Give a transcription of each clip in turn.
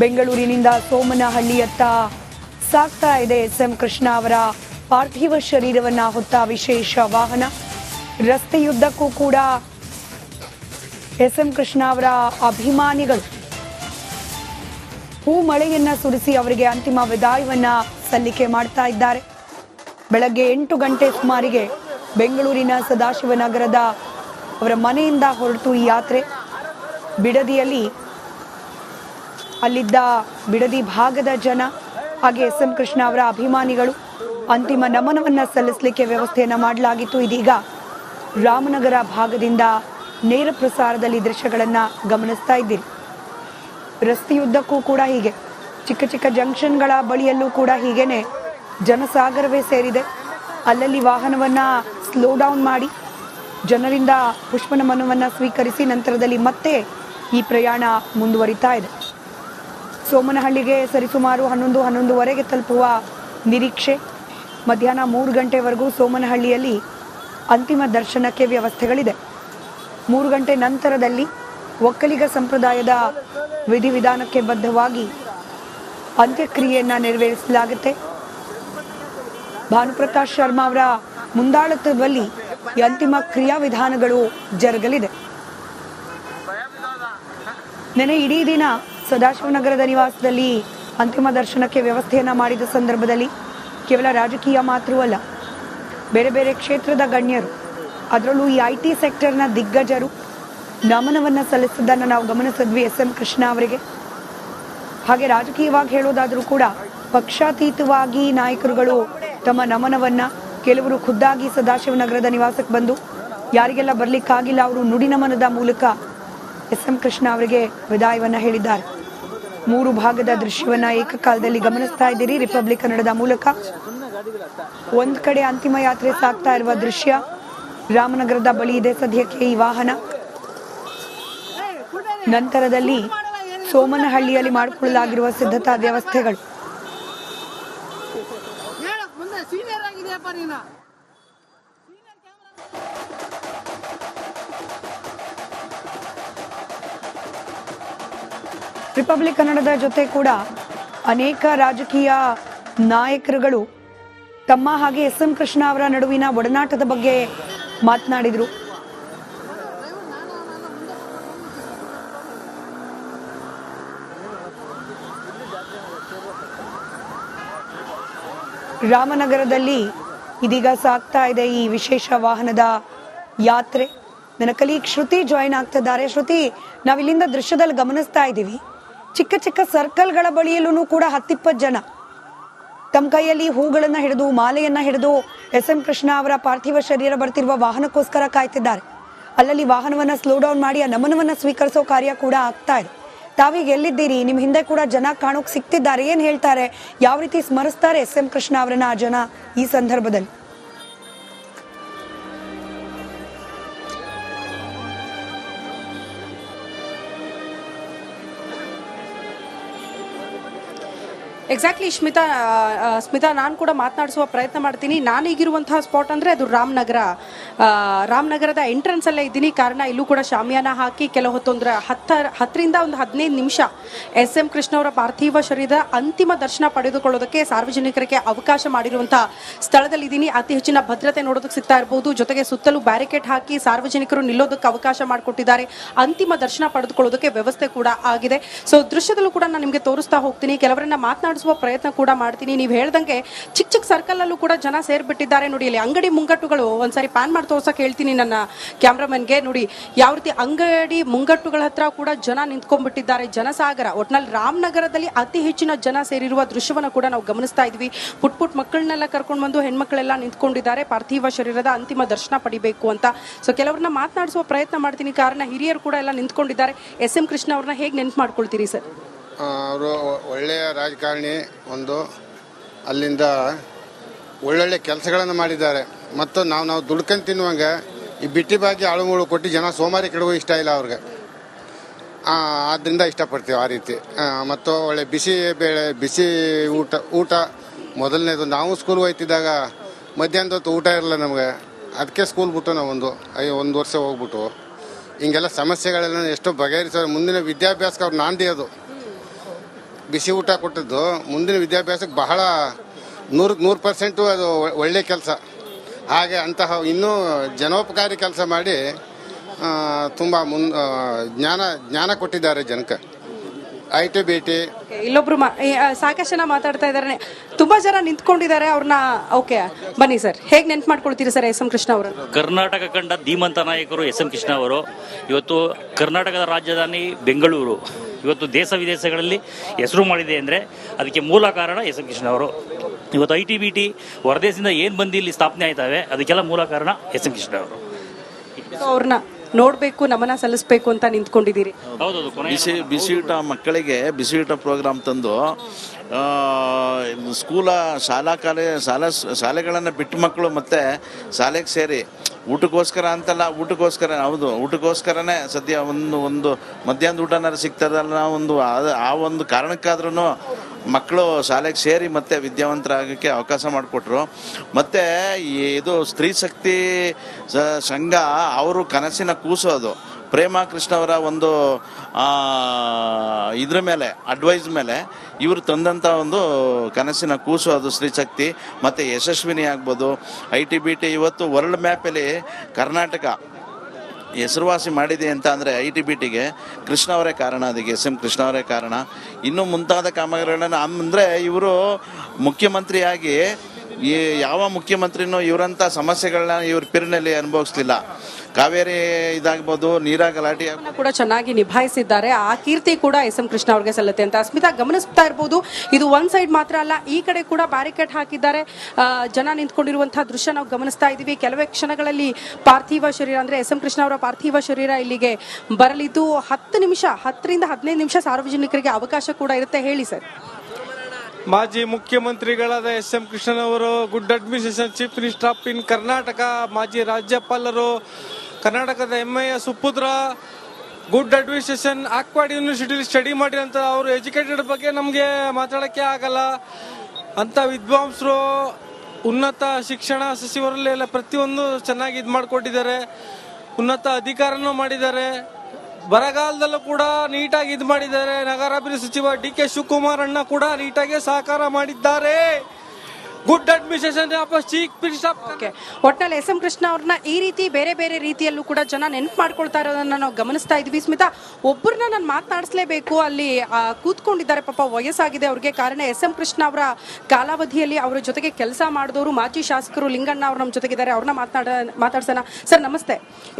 ಬೆಂಗಳೂರಿನಿಂದ ಸೋಮನಹಳ್ಳಿಯತ್ತ ಸಾಗ್ತಾ ಇದೆ ಎಸ್ ಎಂ ಕೃಷ್ಣ ಅವರ ಪಾರ್ಥಿವ ಶರೀರವನ್ನ ಹೊತ್ತ ವಿಶೇಷ ವಾಹನ. ರಸ್ತೆಯುದ್ದಕ್ಕೂ ಕೂಡ ಎಸ್ ಎಂ ಕೃಷ್ಣ ಅವರ ಅಭಿಮಾನಿಗಳು ಹೂ ಮಳೆಯನ್ನ ಸುರಿಸಿ ಅವರಿಗೆ ಅಂತಿಮ ವಿದಾಯವನ್ನ ಸಲ್ಲಿಕೆ ಮಾಡ್ತಾ ಇದ್ದಾರೆ. ಬೆಳಗ್ಗೆ ಎಂಟು ಗಂಟೆ ಸುಮಾರಿಗೆ ಬೆಂಗಳೂರಿನ ಸದಾಶಿವನಗರದ ಅವರ ಮನೆಯಿಂದ ಹೊರಟು ಈ ಯಾತ್ರೆ. ಬಿಡದಿಯಲ್ಲಿ ಅಲ್ಲಿದ್ದ ಬಿಡದಿ ಭಾಗದ ಜನ, ಹಾಗೆ ಎಸ್ ಎಂ ಕೃಷ್ಣ ಅವರ ಅಭಿಮಾನಿಗಳು ಅಂತಿಮ ನಮನವನ್ನ ಸಲ್ಲಿಸಲಿಕ್ಕೆ ವ್ಯವಸ್ಥೆಯನ್ನು ಮಾಡಲಾಗಿತ್ತು. ಇದೀಗ ರಾಮನಗರ ಭಾಗದಿಂದ ನೇರ ಪ್ರಸಾರದಲ್ಲಿ ದೃಶ್ಯಗಳನ್ನ ಗಮನಿಸ್ತಾ ಇದ್ದೀರಿ. ರಸ್ತೆಯುದ್ದಕ್ಕೂ ಕೂಡ ಹೀಗೆ. ಚಿಕ್ಕ ಚಿಕ್ಕ ಜಂಕ್ಷನ್ಗಳ ಬಳಿಯಲ್ಲೂ ಕೂಡ ಹೀಗೇನೆ ಜನಸಾಗರವೇ ಸೇರಿದೆ. ಅಲ್ಲಲ್ಲಿ ವಾಹನವನ್ನ ಸ್ಲೋ ಡೌನ್ ಮಾಡಿ ಜನರಿಂದ ಪುಷ್ಪನಮನವನ್ನ ಸ್ವೀಕರಿಸಿ ನಂತರದಲ್ಲಿ ಮತ್ತೆ ಈ ಪ್ರಯಾಣ ಮುಂದುವರಿತಾ ಇದೆ. ಸೋಮನಹಳ್ಳಿಗೆ ಸರಿಸುಮಾರು ಹನ್ನೊಂದು, ಹನ್ನೊಂದುವರೆಗೆ ತಲುಪುವ ನಿರೀಕ್ಷೆ. ಮಧ್ಯಾಹ್ನ ಮೂರು ಗಂಟೆವರೆಗೂ ಸೋಮನಹಳ್ಳಿಯಲ್ಲಿ ಅಂತಿಮ ದರ್ಶನಕ್ಕೆ ವ್ಯವಸ್ಥೆಗಳಿದೆ. ಮೂರು ಗಂಟೆ ನಂತರದಲ್ಲಿ ಒಕ್ಕಲಿಗ ಸಂಪ್ರದಾಯದ ವಿಧಿವಿಧಾನಕ್ಕೆ ಬದ್ಧವಾಗಿ ಅಂತ್ಯಕ್ರಿಯೆಯನ್ನು ನೆರವೇರಿಸಲಾಗುತ್ತೆ. ಭಾನುಪ್ರಕಾಶ್ ಶರ್ಮಾ ಅವರ ಮುಂದಾಳತ್ವದಲ್ಲಿ ಈ ಅಂತಿಮ ಕ್ರಿಯಾವಿಧಾನಗಳು ಜರುಗಲಿದೆ. ನೆನೆ ಇಡೀ ದಿನ ಸದಾಶಿವನಗರದ ನಿವಾಸದಲ್ಲಿ ಅಂತಿಮ ದರ್ಶನಕ್ಕೆ ವ್ಯವಸ್ಥೆಯನ್ನ ಮಾಡಿದ ಸಂದರ್ಭದಲ್ಲಿ ಕೇವಲ ರಾಜಕೀಯ ಮಾತ್ರವಲ್ಲ ಬೇರೆ ಬೇರೆ ಕ್ಷೇತ್ರದ ಗಣ್ಯರು, ಅದರಲ್ಲೂ ಈ ಐ ಟಿ ಸೆಕ್ಟರ್ನ ದಿಗ್ಗಜರು ನಮನವನ್ನ ಸಲ್ಲಿಸಿದ್ದನ್ನು ನಾವು ಗಮನಿಸಿದ್ವಿ ಎಸ್ ಎಂ ಕೃಷ್ಣ ಅವರಿಗೆ. ಹಾಗೆ ರಾಜಕೀಯವಾಗಿ ಹೇಳೋದಾದರೂ ಕೂಡ ಪಕ್ಷಾತೀತವಾಗಿ ನಾಯಕರುಗಳು ತಮ್ಮ ನಮನವನ್ನ ಕೆಲವರು ಖುದ್ದಾಗಿ ಸದಾಶಿವನಗರದ ನಿವಾಸಕ್ಕೆ ಬಂದು ಯಾರಿಗೆಲ್ಲ ಬರಲಿಕ್ಕಾಗಿಲ್ಲ ಅವರು ನುಡಿ ನಮನದ ಮೂಲಕ ಎಸ್ ಎಂ ಕೃಷ್ಣ ಅವರಿಗೆ ವಿದಾಯವನ್ನ ಹೇಳಿದ್ದಾರೆ. ಮೂರು ಭಾಗದ ದೃಶ್ಯವನ್ನ ಏಕಕಾಲದಲ್ಲಿ ಗಮನಿಸ್ತಾ ಇದ್ದೀರಿ. ರಿಪಬ್ಲಿಕ್ ಕನ್ನಡದ ಮೂಲಕ ಒಂದ್ ಕಡೆ ಅಂತಿಮ ಯಾತ್ರೆ ಸಾಗ್ತಾ ಇರುವ ದೃಶ್ಯ. ರಾಮನಗರದ ಬಳಿ ಇದೆ ಸದ್ಯಕ್ಕೆ ಈ ವಾಹನ. ನಂತರದಲ್ಲಿ ಸೋಮನಹಳ್ಳಿಯಲ್ಲಿ ಮಾಡಿಕೊಳ್ಳಲಾಗಿರುವ ಸಿದ್ಧತಾ ವ್ಯವಸ್ಥೆಗಳು. ರಿಪಬ್ಲಿಕ್ ಕನ್ನಡದ ಜೊತೆ ಕೂಡ ಅನೇಕ ರಾಜಕೀಯ ನಾಯಕರುಗಳು ತಮ್ಮ ಹಾಗೆ ಎಸ್ ಎಂ ಕೃಷ್ಣ ಅವರ ನಡುವಿನ ಒಡನಾಟದ ಬಗ್ಗೆ ಮಾತನಾಡಿದರು. ರಾಮನಗರದಲ್ಲಿ ಇದೀಗ ಸಾಗ್ತಾ ಇದೆ ಈ ವಿಶೇಷ ವಾಹನದ ಯಾತ್ರೆ. ನನ್ನ ಕಲೀಗ್ ಶ್ರುತಿ ಜಾಯಿನ್ ಆಗ್ತಿದ್ದಾರೆ. ಶ್ರುತಿ, ನಾವಿಲ್ಲಿಂದ ದೃಶ್ಯದಲ್ಲಿ ಗಮನಿಸ್ತಾ ಇದ್ದೀವಿ. ಚಿಕ್ಕ ಚಿಕ್ಕ ಸರ್ಕಲ್ಗಳ ಬಳಿಯಲ್ಲೂ ಕೂಡ ಹತ್ತಿಪ್ಪತ್ತು ಜನ. ತಮ್ಮ ಕೈಯಲ್ಲಿ ಹೂಗಳನ್ನು ಹಿಡಿದು, ಮಾಲೆಯನ್ನು ಹಿಡಿದು ಎಸ್ ಎಂ ಕೃಷ್ಣ ಅವರ ಪಾರ್ಥಿವ ಶರೀರ ಬರ್ತಿರುವ ವಾಹನಕ್ಕೋಸ್ಕರ ಕಾಯ್ತಿದ್ದಾರೆ. ಅಲ್ಲಲ್ಲಿ ವಾಹನವನ್ನು ಸ್ಲೋ ಡೌನ್ ಮಾಡಿ, ಆ ನಮನವನ್ನು ಸ್ವೀಕರಿಸೋ ಕಾರ್ಯ ಕೂಡ ಆಗ್ತಾ ಇದೆ. ತಾವೀಗ ಎಲ್ಲಿದ್ದೀರಿ? ನಿಮ್ಮ ಹಿಂದೆ ಕೂಡ ಜನ ಕಾಣೋಕೆ ಸಿಗ್ತಿದ್ದಾರೆ ಏನು ಹೇಳ್ತಾರೆ? ಯಾವ ರೀತಿ ಸ್ಮರಿಸ್ತಾರೆ ಎಸ್ ಎಂ ಕೃಷ್ಣ ಅವರನ್ನು ಆ ಜನ ಈ ಸಂದರ್ಭದಲ್ಲಿ? ಎಕ್ಸಾಕ್ಟ್ಲಿ ಸ್ಮಿತಾ ಸ್ಮಿತಾ ನಾನು ಕೂಡ ಮಾತನಾಡಿಸುವ ಪ್ರಯತ್ನ ಮಾಡ್ತೀನಿ. ನಾನು ಈಗಿರುವಂತಹ ಸ್ಪಾಟ್ ಅಂದರೆ ಅದು ರಾಮನಗರ. ರಾಮನಗರದ ಎಂಟ್ರೆನ್ಸ್ ಅಲ್ಲೇ ಇದ್ದೀನಿ. ಕಾರಣ ಇಲ್ಲೂ ಕೂಡ ಶಾಮಿಯಾನ ಹಾಕಿ ಕೆಲವು ಹೊತ್ತೊಂದ್ರೆ, ಹತ್ತ, ಹತ್ತರಿಂದ ಒಂದು ಹದಿನೈದು ನಿಮಿಷ ಎಸ್ ಎಂ ಕೃಷ್ಣ ಅವರ ಪಾರ್ಥಿವ ಶರೀರದ ಅಂತಿಮ ದರ್ಶನ ಪಡೆದುಕೊಳ್ಳೋದಕ್ಕೆ ಸಾರ್ವಜನಿಕರಿಗೆ ಅವಕಾಶ ಮಾಡಿರುವಂಥ ಸ್ಥಳದಲ್ಲಿದ್ದೀನಿ ಅತಿ ಹೆಚ್ಚಿನ ಭದ್ರತೆ ನೋಡೋದಕ್ಕೆ ಸಿಗ್ತಾ ಇರಬಹುದು ಜೊತೆಗೆ ಸುತ್ತಲೂ ಬ್ಯಾರಿಕೇಡ್ ಹಾಕಿ ಸಾರ್ವಜನಿಕರು ನಿಲ್ಲೋದಕ್ಕೆ ಅವಕಾಶ ಮಾಡಿಕೊಟ್ಟಿದ್ದಾರೆ. ಅಂತಿಮ ದರ್ಶನ ಪಡೆದುಕೊಳ್ಳೋದಕ್ಕೆ ವ್ಯವಸ್ಥೆ ಕೂಡ ಆಗಿದೆ. ಸೊ ದೃಶ್ಯದಲ್ಲೂ ಕೂಡ ನಾನು ನಿಮಗೆ ತೋರಿಸ್ತಾ ಹೋಗ್ತೀನಿ. ಕೆಲವರನ್ನ ಮಾತನಾಡಿಸುವ ಪ್ರಯತ್ನ ಕೂಡ ಮಾಡ್ತೀನಿ. ನೀವು ಹೇಳ್ದಂಗೆ ಚಿಕ್ಕ ಚಿಕ್ಕ ಸರ್ಕಲ್ ಅಲ್ಲೂ ಕೂಡ ಜನ ಸೇರ್ಬಿಟ್ಟಿದ್ದಾರೆ ನೋಡಿ. ಇಲ್ಲಿ ಅಂಗಡಿ ಮುಂಗಟ್ಟುಗಳು ಒಂದ್ಸರಿ ಪ್ಯಾನ್ ಮಾಡಿ ತೋರ್ಸಕ್ಕೆ ಹೇಳ್ತೀನಿ ನನ್ನ ಕ್ಯಾಮ್ರಾಮನ್ಗೆ ನೋಡಿ, ಯಾವ ರೀತಿ ಅಂಗಡಿ ಮುಂಗಟ್ಟುಗಳ ಹತ್ರ ಕೂಡ ಜನ ನಿಂತ್ಕೊಂಡ್ಬಿಟ್ಟಿದ್ದಾರೆ. ಜನಸಾಗರ, ಒಟ್ನಲ್ಲಿ ರಾಮನಗರದಲ್ಲಿ ಅತಿ ಹೆಚ್ಚಿನ ಜನ ಸೇರಿರುವ ದೃಶ್ಯವನ್ನ ಕೂಡ ನಾವು ಗಮನಿಸ್ತಾ ಇದ್ವಿ. ಪುಟ್ ಪುಟ್ ಮಕ್ಕಳನ್ನೆಲ್ಲ ಕರ್ಕೊಂಡು ಬಂದು ಹೆಣ್ಮಕ್ಳೆಲ್ಲ ನಿಂತ್ಕೊಂಡಿದ್ದಾರೆ. ಪಾರ್ಥಿವ ಶರೀರದ ಅಂತಿಮ ದರ್ಶನ ಪಡಿಬೇಕು ಅಂತ. ಸೊ ಕೆಲವ್ರನ್ನ ಮಾತನಾಡಿಸುವ ಪ್ರಯತ್ನ ಮಾಡ್ತೀನಿ. ಕಾರಣ ಹಿರಿಯರು ಕೂಡ ಎಲ್ಲ ನಿಂತ್ಕೊಂಡಿದ್ದಾರೆ. ಎಸ್ ಎಂ ಕೃಷ್ಣ ಅವ್ರನ್ನ ಹೇಗೆ ನೆನ್ಪು ಮಾಡ್ಕೊಳ್ತೀರಿ ಸರ್? ಅವರು ಒಳ್ಳೆಯ ರಾಜಕಾರಣಿ ಒಂದು. ಅಲ್ಲಿಂದ ಒಳ್ಳೊಳ್ಳೆ ಕೆಲಸಗಳನ್ನು ಮಾಡಿದ್ದಾರೆ. ಮತ್ತು ನಾವು ನಾವು ದುಡ್ಕೊಂಡು ತಿನ್ನುವಂಗೆ ಈ ಬಿಟ್ಟಿ ಬಾಗಿ ಆಳುಗಳು ಕೊಟ್ಟು ಜನ ಸೋಮಾರಿ ಕೆಡುವ ಇಷ್ಟ ಇಲ್ಲ ಅವ್ರಿಗೆ. ಆದ್ದರಿಂದ ಇಷ್ಟಪಡ್ತೀವಿ ಆ ರೀತಿ. ಮತ್ತು ಒಳ್ಳೆ ಬಿಸಿ ಬೇಳೆ, ಬಿಸಿ ಊಟ ಊಟ. ಮೊದಲನೇದು ನಾವು ಸ್ಕೂಲ್ ಹೋಯ್ತಿದ್ದಾಗ ಮಧ್ಯಾಹ್ನದ ಹೊತ್ತು ಊಟ ಇರಲ್ಲ ನಮಗೆ. ಅದಕ್ಕೆ ಸ್ಕೂಲ್ ಬಿಟ್ಟು ನಾವು ಒಂದು ಅಯ್ಯೋ ಒಂದು ವರ್ಷ ಹೋಗ್ಬಿಟ್ಟು ಹಿಂಗೆಲ್ಲ ಸಮಸ್ಯೆಗಳೆಲ್ಲ ಎಷ್ಟೋ ಬಗೆಹರಿಸೋ ಮುಂದಿನ ವಿದ್ಯಾಭ್ಯಾಸಕ್ಕೆ ಅವ್ರು ನಾಂದಿ ಅದು. ಬಿಸಿ ಊಟ ಕೊಟ್ಟಿದ್ದು. ಮುಂದಿನ ವಿದ್ಯಾಭ್ಯಾಸಕ್ಕೆ ಬಹಳ ನೂರು ನೂರು ಪರ್ಸೆಂಟು ಅದು ಒ- ಒಳ್ಳೆ ಕೆಲಸ. ಹಾಗೆ ಅಂತಹ ಇನ್ನೂ ಜನೋಪಕಾರಿ ಕೆಲಸ ಮಾಡಿ ತುಂಬ ಮುನ್ ಜ್ಞಾನ ಜ್ಞಾನ ಕೊಟ್ಟಿದ್ದಾರೆ ಜನಕ್ಕೆ. I T B T. ಇಲ್ಲೊಬ್ರು ಮಾ- ಸಾಕಷ್ಟು ಜನ ಮಾತಾಡ್ತಾ ಇದ್ದಾರೆ ತುಂಬಾ ಜನ ನಿಂತ್ಕೊಂಡಿದ್ದಾರೆ ಅವ್ರನ್ನ ಓಕೆ ಬನ್ನಿ ಸರ್. ಹೇಗ್ ನೆನ್ಪು ಮಾಡ್ಕೊಳ್ತೀರಿ ಸರ್ ಎಸ್ ಎಂ ಕೃಷ್ಣ ಅವರು? ಕರ್ನಾಟಕ ಕಂಡ ಧೀಮಂತ ನಾಯಕರು ಎಸ್ ಎಂ ಕೃಷ್ಣ ಅವರು. ಇವತ್ತು ಕರ್ನಾಟಕದ ರಾಜಧಾನಿ ಬೆಂಗಳೂರು. ಇವತ್ತು ದೇಶ ವಿದೇಶಗಳಲ್ಲಿ ಹೆಸರು ಮಾಡಿದೆ ಅಂದರೆ ಅದಕ್ಕೆ ಮೂಲ ಕಾರಣ ಎಸ್ ಎಂ ಕೃಷ್ಣ ಅವರು. ಇವತ್ತು ಐ ಟಿ ಬಿ ಟಿ ಹೊರದೇಶದಿಂದ ಏನು ಬಂದು ಇಲ್ಲಿ ಸ್ಥಾಪನೆ ಆಯ್ತಾವೆ ಅದಕ್ಕೆಲ್ಲ ಮೂಲ ಕಾರಣ ಎಸ್ ಎಂ ಕೃಷ್ಣ ಅವರು. ಅವ್ರನ್ನ ನೋಡಬೇಕು ನಮನ ಸಲ್ಲಿಸ್ಬೇಕು ಅಂತ ನಿಂತ್ಕೊಂಡಿದ್ದೀರಿ. ಹೌದೌದು ಕೊನೆ ಬಿಸಿ ಬಿಸಿಯೂಟ ಮಕ್ಕಳಿಗೆ ಬಿಸಿಯೂಟ ಪ್ರೋಗ್ರಾಮ್ ತಂದು ಆ, ಸ್ಕೂಲ ಶಾಲಾ ಕಾಲೇ ಶಾಲಾ ಶಾಲೆಗಳನ್ನು ಬಿಟ್ಟು ಮಕ್ಕಳು ಮತ್ತೆ ಶಾಲೆಗೆ ಸೇರಿ ಊಟಕ್ಕೋಸ್ಕರ ಅಂತಲ್ಲ, ಊಟಕ್ಕೋಸ್ಕರ, ಹೌದು, ಊಟಕ್ಕೋಸ್ಕರನೇ ಸದ್ಯ ಒಂದು ಒಂದು ಮಧ್ಯಾಹ್ನದ ಊಟನಾರು ಸಿಗ್ತದಲ್ಲ ಒಂದು ಆ- ಒಂದು ಕಾರಣಕ್ಕಾದ್ರೂ ಮಕ್ಕಳು ಶಾಲೆಗೆ ಸೇರಿ ಮತ್ತೆ ವಿದ್ಯಾವಂತರಾಗಕ್ಕೆ ಅವಕಾಶ ಮಾಡಿಕೊಟ್ರು. ಮತ್ತೆ ಇದು ಸ್ತ್ರೀ ಶಕ್ತಿ ಸಂಘ, ಅವರು ಕನಸಿನ ಕೂಸು ಅದು. ಪ್ರೇಮ ಕೃಷ್ಣ ಅವರ ಒಂದು ಇದ್ರ ಮೇಲೆ ಅಡ್ವೈಸ್ ಮೇಲೆ ಇವರು ತಂದಂಥ ಒಂದು ಕನಸಿನ ಕೂಸು ಅದು ಸ್ತ್ರೀಶಕ್ತಿ, ಮತ್ತು ಯಶಸ್ವಿನಿ ಆಗ್ಬೋದು. ಐ ಟಿ ಬಿ ಟಿ ಇವತ್ತು ವರ್ಲ್ಡ್ ಮ್ಯಾಪಲ್ಲಿ ಕರ್ನಾಟಕ ಹೆಸರುವಾಸಿ ಮಾಡಿದೆ ಅಂತ ಅಂದರೆ ಐ ಟಿ ಬಿ ಟಿಗೆ ಕೃಷ್ಣ ಅವರೇ ಕಾರಣ ಅದಕ್ಕೆ ಎಸ್ ಎಂ ಕೃಷ್ಣ ಅವರೇ ಕಾರಣ. ಇನ್ನೂ ಮುಂತಾದ ಕಾಮಗಾರಿಗಳನ್ನು ಅಂದರೆ ಇವರು ಮುಖ್ಯಮಂತ್ರಿಯಾಗಿ ಈ ಯಾವ ಮುಖ್ಯಮಂತ್ರಿನೂ ಇವರಂಥ ಸಮಸ್ಯೆಗಳನ್ನ ಇವ್ರ ಪಿರಿನಲ್ಲಿ ಅನುಭವಿಸ್ಲಿಲ್ಲ. ಕಾವೇರಿ ಇದಾಗ್ಬೋದು ನೀರ ಗಲಾಟೆ ಅವ್ರನ್ನ ಕೂಡ ಚೆನ್ನಾಗಿ ನಿಭಾಯಿಸಿದ್ದಾರೆ. ಆ ಕೀರ್ತಿ ಕೂಡ ಎಸ್ ಎಂ ಕೃಷ್ಣ ಅವ್ರಿಗೆ ಸಲ್ಲುತ್ತೆ ಅಂತ ಅಸ್ಮಿತಾ ಗಮನಿಸ್ತಾ ಇರ್ಬೋದು. ಇದು ಒಂದ್ ಸೈಡ್ ಮಾತ್ರ ಅಲ್ಲ ಈ ಕಡೆ ಕೂಡ ಬ್ಯಾರಿಕೇಡ್ ಹಾಕಿದ್ದಾರೆ. ಆ, ಜನ ನಿಂತ್ಕೊಂಡಿರುವಂತಹ ದೃಶ್ಯ ನಾವು ಗಮನಿಸ್ತಾ ಇದೀವಿ ಕೆಲವೇ ಕ್ಷಣಗಳಲ್ಲಿ ಪಾರ್ಥಿವ ಶರೀರ ಅಂದ್ರೆ ಎಸ್ ಎಂ ಕೃಷ್ಣ ಅವರ ಪಾರ್ಥಿವ ಶರೀರ ಇಲ್ಲಿಗೆ ಬರಲಿದ್ದು ಹತ್ತು ನಿಮಿಷ ಹತ್ತರಿಂದ ಹದಿನೈದು ನಿಮಿಷ ಸಾರ್ವಜನಿಕರಿಗೆ ಅವಕಾಶ ಕೂಡ ಇರುತ್ತೆ. ಹೇಳಿ ಸರ್. ಮಾಜಿ ಮುಖ್ಯಮಂತ್ರಿಗಳಾದ S M ಕೃಷ್ಣನವರು good administration chief minister of in Karnataka ಮಾಜಿ ರಾಜ್ಯಪಾಲರು ಕರ್ನಾಟಕದ ಹೆಮ್ಮೆಯ ಸುಪುತ್ರ ಗುಡ್ ಅಡ್ಮಿನಿಸ್ಟ್ರೇಷನ್ ಆಕ್ವಾಡ್ ಯೂನಿವರ್ಸಿಟಿಲಿ ಸ್ಟಡಿ ಮಾಡಿರೋಂಥ ಅವರು ಎಜುಕೇಟೆಡ್ ಬಗ್ಗೆ ನಮಗೆ ಮಾತಾಡೋಕ್ಕೆ ಆಗಲ್ಲ. ಅಂತ ವಿದ್ವಾಂಸರು ಉನ್ನತ ಶಿಕ್ಷಣ ಸಚಿವರಲ್ಲಿ ಎಲ್ಲ ಪ್ರತಿಯೊಂದು ಚೆನ್ನಾಗಿ ಇದು ಮಾಡಿಕೊಟ್ಟಿದ್ದಾರೆ. ಉನ್ನತ ಅಧಿಕಾರನೂ ಮಾಡಿದ್ದಾರೆ. ಬರಗಾಲದಲ್ಲೂ ಕೂಡ ನೀಟಾಗಿ ಇದು ಮಾಡಿದ್ದಾರೆ. ನಗರಾಭಿವೃದ್ಧಿ ಸಚಿವ ಡಿ ಕೆ ಶಿವಕುಮಾರ್ ಅಣ್ಣ ಕೂಡ ನೀಟಾಗಿ ಸಹಕಾರ ಮಾಡಿದ್ದಾರೆ. Good administration chief minister okay ಒಟ್ನಲ್ಲಿ ಎಸ್ ಎಂ ಕೃಷ್ಣ ಅವ್ರನ್ನ ಈ ರೀತಿ ಬೇರೆ ಬೇರೆ ರೀತಿಯಲ್ಲೂ ಕೂಡ ಜನ ನೆನಪು ಮಾಡ್ಕೊಳ್ತಾ ಇರೋದನ್ನ ನಾವು ಗಮನಿಸ್ತಾ ಇದ್ವಿ. ಸ್ಮಿತಾ ಒಬ್ಬರನ್ನ ನಾನು ಮಾತನಾಡಿಸ್ಲೇಬೇಕು. ಅಲ್ಲಿ ಕೂತ್ಕೊಂಡಿದ್ದಾರೆ ಪಾಪ ವಯಸ್ಸಾಗಿದೆ ಅವ್ರಿಗೆ. ಕಾರಣ ಎಸ್ ಎಂ ಕೃಷ್ಣ ಅವರ ಕಾಲಾವಧಿಯಲ್ಲಿ ಅವರ ಜೊತೆಗೆ ಕೆಲಸ ಮಾಡಿದವರು ಮಾಜಿ ಶಾಸಕರು ಲಿಂಗಣ್ಣ ಅವ್ರು ನಮ್ಮ ಜೊತೆಗಿದ್ದಾರೆ. ಅವ್ರನ್ನ ಮಾತನಾಡ ಮಾತಾಡ್ಸೋಣ. ಸರ್ ನಮಸ್ತೆ.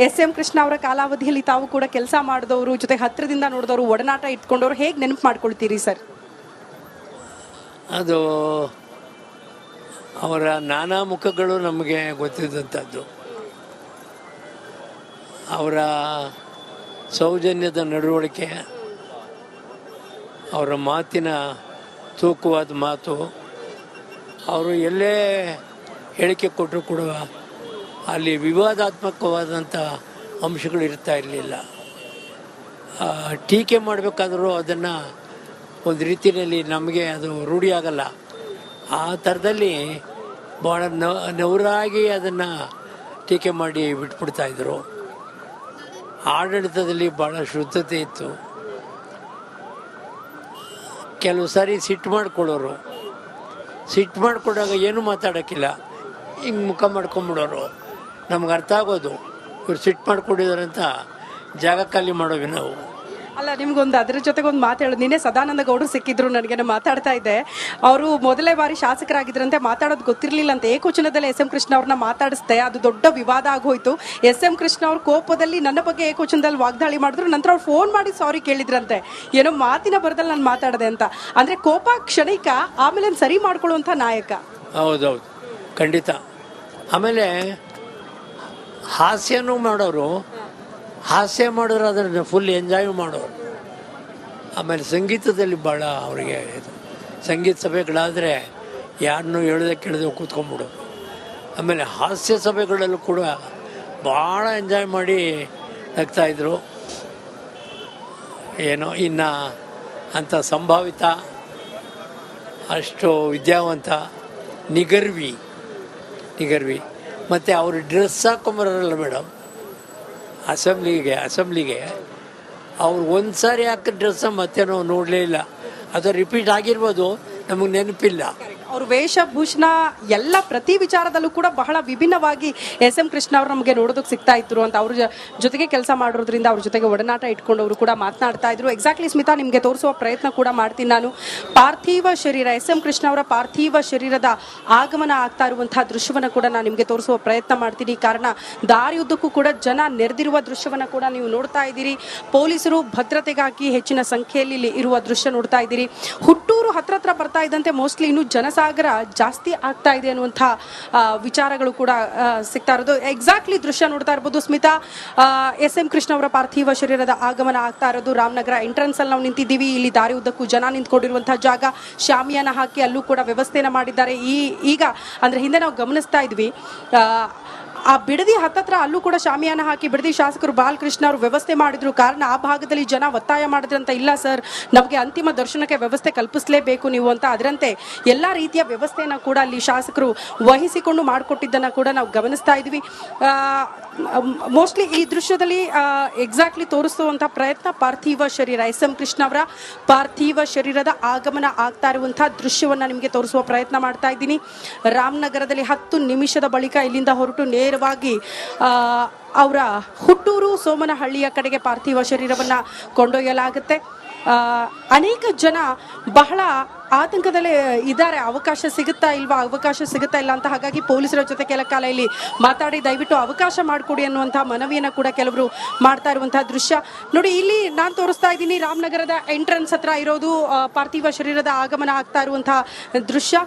ಎಸ್ ಎಂ ಕೃಷ್ಣ ಅವರ ಕಾಲಾವಧಿಯಲ್ಲಿ ತಾವು ಕೂಡ ಕೆಲಸ ಮಾಡಿದವರು ಜೊತೆಗೆ ಹತ್ತಿರದಿಂದ ನೋಡಿದವರು ಒಡನಾಟ ಇಟ್ಕೊಂಡವರು ಹೇಗೆ ನೆನಪು ಮಾಡ್ಕೊಳ್ತೀರಿ ಸರ್? ಅದು ಅವರ ನಾನಾ ಮುಖಗಳು ನಮಗೆ ಗೊತ್ತಿದ್ದಂಥದ್ದು. ಅವರ ಸೌಜನ್ಯದ ನಡವಳಿಕೆ, ಅವರ ಮಾತಿನ ತೂಕವಾದ ಮಾತು, ಅವರು ಎಲ್ಲೇ ಹೇಳಿಕೆ ಕೊಟ್ಟರು ಕೂಡ ಅಲ್ಲಿ ವಿವಾದಾತ್ಮಕವಾದಂಥ ಅಂಶಗಳು ಇರ್ತಾ ಇರಲಿಲ್ಲ. ಟೀಕೆ ಮಾಡಬೇಕಾದರೂ ಅದನ್ನು ಒಂದು ರೀತಿಯಲ್ಲಿ ನಮಗೆ ಅದು ರೂಢಿಯಾಗಲ್ಲ. ಆ ಥರದಲ್ಲಿ ಭಾಳ ನವ ನವರಾಗಿ ಅದನ್ನು ಟೀಕೆ ಮಾಡಿ ಬಿಟ್ಬಿಡ್ತಾಯಿದ್ರು ಆಡಳಿತದಲ್ಲಿ ಭಾಳ ಶುದ್ಧತೆ ಇತ್ತು. ಕೆಲವು ಸಾರಿ ಸಿಟ್ಟು ಮಾಡ್ಕೊಳ್ಳೋರು. ಸಿಟ್ಟು ಮಾಡಿಕೊಂಡಾಗ ಏನೂ ಮಾತಾಡೋಕ್ಕಿಲ್ಲ. ಹಿಂಗೆ ಮುಖ ಮಾಡ್ಕೊಂಬಿಡೋರು. ನಮ್ಗೆ ಅರ್ಥ ಆಗೋದು. ಇವ್ರು ಸಿಟ್ಟು ಮಾಡ್ಕೊಂಡಿದ್ದಾರೆ ಅಂತ ಜಾಗ ಖಾಲಿ ಮಾಡೋವಿ ನಾವು. ಅಲ್ಲ, ನಿಮ್ಗೊಂದು ಅದ್ರ ಜೊತೆಗೆ ಒಂದು ಮಾತು ಹೇಳೋದು ನಿನ್ನೆ ಸದಾನಂದ ಗೌಡರು ಸಿಕ್ಕಿದ್ರು, ನನಗೆ ನಾನು ಮಾತಾಡ್ತಾ ಇದ್ದೆ. ಅವರು ಮೊದಲೇ ಬಾರಿ ಶಾಸಕರಾಗಿದ್ರಂತೆ ಮಾತಾಡೋದು ಗೊತ್ತಿರಲಿಲ್ಲ ಅಂತ ಏಕವಚನದಲ್ಲಿ ಎಸ್ ಎಂ ಕೃಷ್ಣ ಅವ್ರನ್ನ ಮಾತಾಡಿಸ್ದೆ. ಅದು ದೊಡ್ಡ ವಿವಾದ ಆಗೋಯ್ತು. ಎಸ್ ಎಂ ಕೃಷ್ಣ ಅವ್ರ ಕೋಪದಲ್ಲಿ ನನ್ನ ಬಗ್ಗೆ ಏಕವಚನದಲ್ಲಿ ವಾಗ್ದಾಳಿ ಮಾಡಿದ್ರು. ನಂತರ ಅವ್ರು ಫೋನ್ ಮಾಡಿ ಸಾರಿ ಕೇಳಿದ್ರಂತೆ. ಏನೋ ಮಾತಿನ ಬರದಲ್ಲಿ ನಾನು ಮಾತಾಡಿದೆ ಅಂತ. ಅಂದ್ರೆ ಕೋಪ ಕ್ಷಣಿಕ, ಆಮೇಲೆ ಸರಿ ಮಾಡ್ಕೊಳ್ಳುವಂಥ ನಾಯಕ. ಹೌದೌದು. ಖಂಡಿತ. ಆಮೇಲೆ ಹಾಸ್ಯನೂ ಮಾಡೋರು ಹಾಸ್ಯ ಮಾಡೋರು ಅದನ್ನು ಫುಲ್ ಎಂಜಾಯ್ ಮಾಡೋರು. ಆಮೇಲೆ ಸಂಗೀತದಲ್ಲಿ ಭಾಳ ಅವರಿಗೆ ಇದು. ಸಂಗೀತ ಸಭೆಗಳಾದರೆ ಯಾರನ್ನೂ ಹೇಳ್ದೆ ಕೇಳದೆ ಕೂತ್ಕೊಂಡ್ಬಿಡು. ಆಮೇಲೆ ಹಾಸ್ಯ ಸಭೆಗಳಲ್ಲೂ ಕೂಡ ಭಾಳ ಎಂಜಾಯ್ ಮಾಡಿ ನಗ್ತಾಯಿದ್ರು ಏನೋ ಇನ್ನು ಅಂಥ ಸಂಭಾವಿತ, ಅಷ್ಟು ವಿದ್ಯಾವಂತ ನಿಗರ್ವಿ. ನಿಗರ್ವಿ. ಮತ್ತು ಅವರು ಡ್ರೆಸ್ ಹಾಕೊಂಬರಲ್ಲ ಮೇಡಮ್ ಅಸೆಂಬ್ಲಿಗೆ ಅಸೆಂಬ್ಲಿಗೆ. ಅವ್ರು ಒಂದು ಸಾರಿ ಹಾಕಿದ ಡ್ರೆಸ್ಸ ಮತ್ತೆ ನಾವು ನೋಡಲೇ ಇಲ್ಲ. ಅದು ರಿಪೀಟ್ ಆಗಿರ್ಬೋದು, ನಮಗೆ ನೆನಪಿಲ್ಲ. ಅವ್ರ ವೇಷಭೂಷಣ ಎಲ್ಲ ಪ್ರತಿ ವಿಚಾರದಲ್ಲೂ ಕೂಡ ಬಹಳ ವಿಭಿನ್ನವಾಗಿ ಎಸ್ ಎಂ ಕೃಷ್ಣ ಅವರು ನಮಗೆ ನೋಡೋದಕ್ಕೆ ಸಿಗ್ತಾ ಇದ್ರು ಅಂತ ಅವ್ರ ಜೊತೆಗೆ ಕೆಲಸ ಮಾಡೋದ್ರಿಂದ ಅವ್ರ ಜೊತೆಗೆ ಒಡನಾಟ ಇಟ್ಕೊಂಡವರು ಕೂಡ ಮಾತನಾಡ್ತಾ ಇದ್ರು. ಎಕ್ಸಾಕ್ಟ್ಲಿ ಸ್ಮಿತಾ, ನಿಮಗೆ ತೋರಿಸುವ ಪ್ರಯತ್ನ ಕೂಡ ಮಾಡ್ತೀನಿ ನಾನು. ಪಾರ್ಥಿವ ಶರೀರ, ಎಸ್ ಎಂ ಕೃಷ್ಣ ಅವರ ಪಾರ್ಥಿವ ಶರೀರದ ಆಗಮನ ಆಗ್ತಾ ಇರುವಂತಹ ದೃಶ್ಯವನ್ನು ಕೂಡ ನಾನು ನಿಮಗೆ ತೋರಿಸುವ ಪ್ರಯತ್ನ ಮಾಡ್ತೀನಿ. ಕಾರಣ ದಾರಿಯುದ್ದಕ್ಕೂ ಕೂಡ ಜನ ನೆರೆದಿರುವ ದೃಶ್ಯವನ್ನು ಕೂಡ ನೀವು ನೋಡ್ತಾ ಇದ್ದೀರಿ. ಪೊಲೀಸರು ಭದ್ರತೆಗಾಗಿ ಹೆಚ್ಚಿನ ಸಂಖ್ಯೆಯಲ್ಲಿ ಇರುವ ದೃಶ್ಯ ನೋಡ್ತಾ ಇದ್ದೀರಿ. ಹುಟ್ಟೂರು ಹತ್ರ ಹತ್ರ ಬರ್ತಾ ಇದ್ದಂತೆ ಮೋಸ್ಟ್ಲಿ ಇನ್ನು ಜನಸಾಗರ ಜಾಸ್ತಿ ಆಗ್ತಾ ಇದೆ ಅನ್ನುವಂಥ ವಿಚಾರಗಳು ಕೂಡ ಸಿಗ್ತಾ ಇರೋದು. ಎಕ್ಸಾಕ್ಟ್ಲಿ ದೃಶ್ಯ ನೋಡ್ತಾ ಇರ್ಬೋದು ಸ್ಮಿತಾ. ಎಸ್ ಎಂ ಕೃಷ್ಣ ಅವರ ಪಾರ್ಥಿವ ಶರೀರದ ಆಗಮನ ಆಗ್ತಾ ಇರೋದು. ರಾಮನಗರ ಎಂಟ್ರೆನ್ಸ್ ಅಲ್ಲಿ ನಾವು ನಿಂತಿದ್ದೀವಿ. ಇಲ್ಲಿ ದಾರಿ ಉದ್ದಕ್ಕೂ ಜನ ನಿಂತ್ಕೊಂಡಿರುವಂತಹ ಜಾಗ. ಶಾಮಿಯಾನ ಹಾಕಿ ಅಲ್ಲೂ ಕೂಡ ವ್ಯವಸ್ಥೆಯನ್ನು ಮಾಡಿದ್ದಾರೆ. ಈ, ಈಗ, ಅಂದ್ರೆ ಹಿಂದೆ ನಾವು ಗಮನಿಸ್ತಾ ಇದ್ವಿ. ಆ, ಬಿಡದಿ ಹತ್ತತ್ರ ಅಲ್ಲೂ ಕೂಡ ಶಾಮಿಯಾನ ಹಾಕಿ ಬಿಡದಿ ಶಾಸಕರು ಬಾಲಕೃಷ್ಣ ಅವರು ವ್ಯವಸ್ಥೆ ಮಾಡಿದ್ರು. ಕಾರಣ ಆ ಭಾಗದಲ್ಲಿ ಜನ ಒತ್ತಾಯ ಮಾಡಿದ್ರಂತ ಇಲ್ಲ ಸರ್. ನಮಗೆ ಅಂತಿಮ ದರ್ಶನಕ್ಕೆ ವ್ಯವಸ್ಥೆ ಕಲ್ಪಿಸಲೇಬೇಕು ನೀವು ಅಂತ. ಅದರಂತೆ ಎಲ್ಲ ರೀತಿಯ ವ್ಯವಸ್ಥೆಯನ್ನು ಕೂಡ ಅಲ್ಲಿ ಶಾಸಕರು ವಹಿಸಿಕೊಂಡು ಮಾಡಿಕೊಟ್ಟಿದ್ದನ್ನು ಕೂಡ ನಾವು ಗಮನಿಸ್ತಾ ಇದ್ವಿ. ಮೋಸ್ಟ್ಲಿ ಈ ದೃಶ್ಯದಲ್ಲಿ ಎಕ್ಸಾಕ್ಟ್ಲಿ ತೋರಿಸುವಂಥ ಪ್ರಯತ್ನ ಪಾರ್ಥಿವ ಶರೀರ, ಎಸ್ ಎಂ ಕೃಷ್ಣ ಅವರ ಪಾರ್ಥಿವ ಶರೀರದ ಆಗಮನ ಆಗ್ತಾ ಇರುವಂತಹ ದೃಶ್ಯವನ್ನು ನಿಮಗೆ ತೋರಿಸುವ ಪ್ರಯತ್ನ ಮಾಡ್ತಾ ಇದ್ದೀನಿ. ರಾಮನಗರದಲ್ಲಿ ಹತ್ತು ನಿಮಿಷದ ಬಳಿಕ ಇಲ್ಲಿಂದ ಹೊರಟು ನೇರವಾಗಿ ಅವರ ಹುಟ್ಟೂರು ಸೋಮನಹಳ್ಳಿಯ ಕಡೆಗೆ ಪಾರ್ಥಿವ ಶರೀರವನ್ನು ಕೊಂಡೊಯ್ಯಲಾಗುತ್ತೆ. ಅನೇಕ ಜನ ಬಹಳ ಆತಂಕದಲ್ಲೇ ಇದ್ದಾರೆ. ಅವಕಾಶ ಸಿಗುತ್ತಾ ಇಲ್ವಾ? ಅವಕಾಶ ಸಿಗುತ್ತಾ ಇಲ್ಲ ಅಂತ ಹಾಗಾಗಿ ಪೊಲೀಸರ ಜೊತೆ ಕೆಲ ಕಾಲ ಇಲ್ಲಿ ಮಾತಾಡಿ, ದಯವಿಟ್ಟು ಅವಕಾಶ ಮಾಡಿಕೊಡಿ ಅನ್ನುವಂತಹ ಮನವಿಯನ್ನು ಕೂಡ ಕೆಲವರು ಮಾಡ್ತಾ ಇರುವಂತಹ ದೃಶ್ಯ. ನೋಡಿ, ಇಲ್ಲಿ ನಾನು ತೋರಿಸ್ತಾ ಇದ್ದೀನಿ ರಾಮನಗರದ ಎಂಟ್ರೆನ್ಸ್ ಹತ್ರ ಇರೋದು ಪಾರ್ಥಿವ ಶರೀರದ ಆಗಮನ ಆಗ್ತಾ ಇರುವಂತಹ ದೃಶ್ಯ.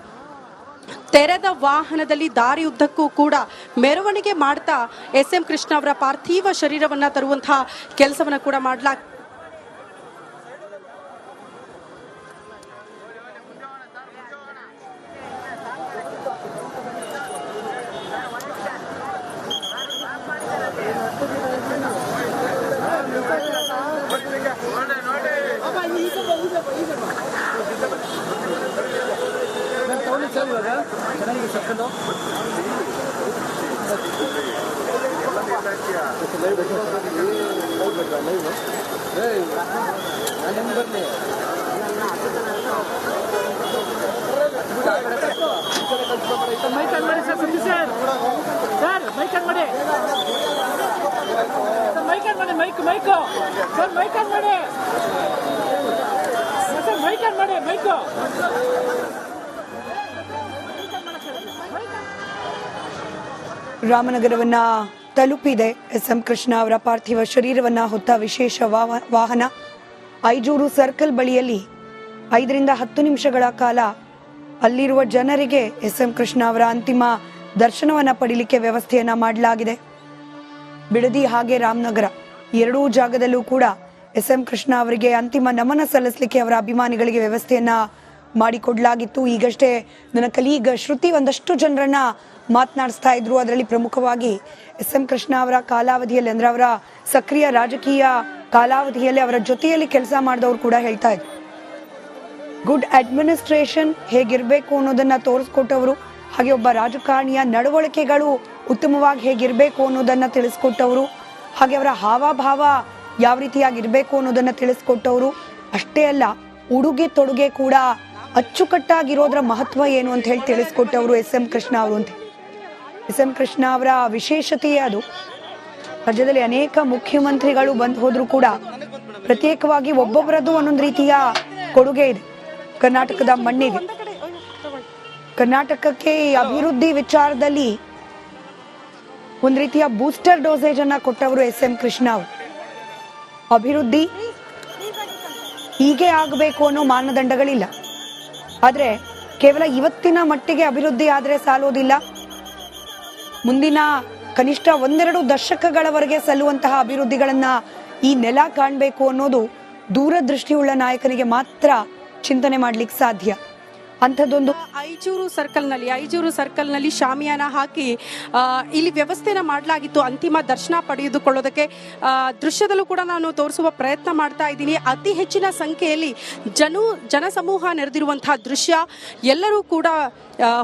ತೆರೆದ ವಾಹನದಲ್ಲಿ ದಾರಿಯುದ್ದಕ್ಕೂ ಕೂಡ ಮೆರವಣಿಗೆ ಮಾಡ್ತಾ ಎಸ್ ಎಂ ಕೃಷ್ಣ ಅವರ ಪಾರ್ಥಿವ ಶರೀರವನ್ನ ತರುವಂತಹ ಕೆಲಸವನ್ನ ಕೂಡ ಮಾಡ್ಲಾ ಮೈಕ್ ಆನ್ ಮಾಡಿ sir Sanjay sir. Sir mike on ಮಾಡಿ. ಸರ್ ಮೈಕ್ ಮಾಡಿ, ಮೈಕ್ ಸರ್ ಮೈಕ್ ಆನ್ ಮಾಡಿ. ಸರ್ ಮೈಕ್ ಆನ್ ಮಾಡಿ, ಮೈಕು. ರಾಮನಗರವನ್ನ ತಲುಪಿದೆ ಎಸ್ ಎಂ ಕೃಷ್ಣ ಅವರ ಪಾರ್ಥಿವ ಶರೀರವನ್ನ ಹೊತ್ತ ವಿಶೇಷ ವಾಹ- ವಾಹನ. ಐಜೂರು ಸರ್ಕಲ್ ಬಳಿಯಲ್ಲಿ ಐದರಿಂದ ಹತ್ತು ನಿಮಿಷಗಳ ಕಾಲ ಅಲ್ಲಿರುವ ಜನರಿಗೆ ಎಸ್ ಎಂ ಕೃಷ್ಣ ಅವರ ಅಂತಿಮ ದರ್ಶನವನ್ನ ಪಡಿಲಿಕ್ಕೆ ವ್ಯವಸ್ಥೆಯನ್ನ ಮಾಡಲಾಗಿದೆ. ಬಿಡದಿ ಹಾಗೆ ರಾಮನಗರ, ಎರಡೂ ಜಾಗದಲ್ಲೂ ಕೂಡ ಎಸ್ ಎಂ ಕೃಷ್ಣ ಅವರಿಗೆ ಅಂತಿಮ ನಮನ ಸಲ್ಲಿಸಲಿಕ್ಕೆ ಅವರ ಅಭಿಮಾನಿಗಳಿಗೆ ವ್ಯವಸ್ಥೆಯನ್ನ ಮಾಡಿಕೊಡ್ಲಾಗಿತ್ತು. ಈಗಷ್ಟೇ ನನ್ನ ಕಲೀಗ ಶ್ರುತಿ ಒಂದಷ್ಟು ಜನರನ್ನ ಮಾತನಾಡಿಸ್ತಾ ಇದ್ರು. ಅದರಲ್ಲಿ ಪ್ರಮುಖವಾಗಿ ಎಸ್ ಎಂ ಕೃಷ್ಣ ಅವರ ಕಾಲಾವಧಿಯಲ್ಲಿ ಅಂದ್ರೆ ಅವರ ಸಕ್ರಿಯ ರಾಜಕೀಯ ಕಾಲಾವಧಿಯಲ್ಲಿ ಅವರ ಜೊತೆಯಲ್ಲಿ ಕೆಲಸ ಮಾಡಿದವರು ಕೂಡ ಹೇಳ್ತಾ ಇದ್ರು. ಗುಡ್ ಅಡ್ಮಿನಿಸ್ಟ್ರೇಷನ್ ಹೇಗಿರಬೇಕು ಅನ್ನೋದನ್ನ ತೋರಿಸ್ಕೊಟ್ಟವರು, ಹಾಗೆ ಒಬ್ಬ ರಾಜಕಾರಣಿಯ ನಡವಳಿಕೆಗಳು ಉತ್ತಮವಾಗಿ ಹೇಗಿರಬೇಕು ಅನ್ನೋದನ್ನ ತಿಳಿಸ್ಕೊಟ್ಟವರು, ಹಾಗೆ ಅವರ ಹಾವಭಾವ ಯಾವ ರೀತಿಯಾಗಿರ್ಬೇಕು ಅನ್ನೋದನ್ನ ತಿಳಿಸ್ಕೊಟ್ಟವರು. ಅಷ್ಟೇ ಅಲ್ಲ, ಉಡುಗೆ ತೊಡುಗೆ ಕೂಡ ಅಚ್ಚುಕಟ್ಟಾಗಿರೋದ್ರ ಮಹತ್ವ ಏನು ಅಂತ ಹೇಳಿ ತಿಳಿಸ್ಕೊಟ್ಟವರು ಎಸ್ ಎಂ ಕೃಷ್ಣ ಅವರು ಅಂತ ಎಸ್ ಎಂ ಕೃಷ್ಣ ಅವರ ವಿಶೇಷತೆಯೇ ಅದು. ರಾಜ್ಯದಲ್ಲಿ ಅನೇಕ ಮುಖ್ಯಮಂತ್ರಿಗಳು ಬಂದು ಹೋದ್ರು ಕೂಡ ಪ್ರತ್ಯೇಕವಾಗಿ ಒಬ್ಬೊಬ್ಬರದ್ದು ಒಂದೊಂದು ರೀತಿಯ ಕೊಡುಗೆ ಇದೆ. ಕರ್ನಾಟಕದ ಮಣ್ಣಿಗೆ. ಕರ್ನಾಟಕಕ್ಕೆ ಈ ಅಭಿವೃದ್ಧಿ ವಿಚಾರದಲ್ಲಿ ಒಂದು ರೀತಿಯ ಬೂಸ್ಟರ್ ಡೋಸೇಜ್ ಅನ್ನ ಕೊಟ್ಟವರು ಎಸ್ ಎಂ ಕೃಷ್ಣ ಅವರು. ಅಭಿವೃದ್ಧಿ ಹೀಗೆ ಆಗಬೇಕು ಅನ್ನೋ ಮಾನದಂಡಗಳಿಲ್ಲ. ಆದ್ರೆ ಕೇವಲ ಇವತ್ತಿನ ಮಟ್ಟಿಗೆ ಅಭಿವೃದ್ಧಿ ಆದ್ರೆ ಸಾಲೋದಿಲ್ಲ. ಮುಂದಿನ ಕನಿಷ್ಠ ಒಂದೆರಡು ದಶಕಗಳವರೆಗೆ ಸಲ್ಲುವಂತಹ ಅಭಿವೃದ್ಧಿಗಳನ್ನ ಈ ನೆಲ ಕಾಣಬೇಕು ಅನ್ನೋದು ದೂರದೃಷ್ಟಿಯುಳ್ಳ ನಾಯಕನಿಗೆ ಮಾತ್ರ ಚಿಂತನೆ ಮಾಡ್ಲಿಕ್ಕೆ ಸಾಧ್ಯ. ಅಂಥದ್ದೊಂದು ಐಜೂರು ಸರ್ಕಲ್ನಲ್ಲಿ ಐಜೂರು ಸರ್ಕಲ್ನಲ್ಲಿ ಶಾಮಿಯಾನ ಹಾಕಿ ಇಲ್ಲಿ ವ್ಯವಸ್ಥೆನ ಮಾಡಲಾಗಿತ್ತು. ಅಂತಿಮ ದರ್ಶನ ಪಡೆದುಕೊಳ್ಳೋದಕ್ಕೆ ದೃಶ್ಯದಲ್ಲೂ ಕೂಡ ನಾನು ತೋರಿಸುವ ಪ್ರಯತ್ನ ಮಾಡ್ತಾ ಇದ್ದೀನಿ. ಅತಿ ಹೆಚ್ಚಿನ ಸಂಖ್ಯೆಯಲ್ಲಿ ಜನ, ಜನಸಮೂಹ ನೆರೆದಿರುವಂತಹ ದೃಶ್ಯ. ಎಲ್ಲರೂ ಕೂಡ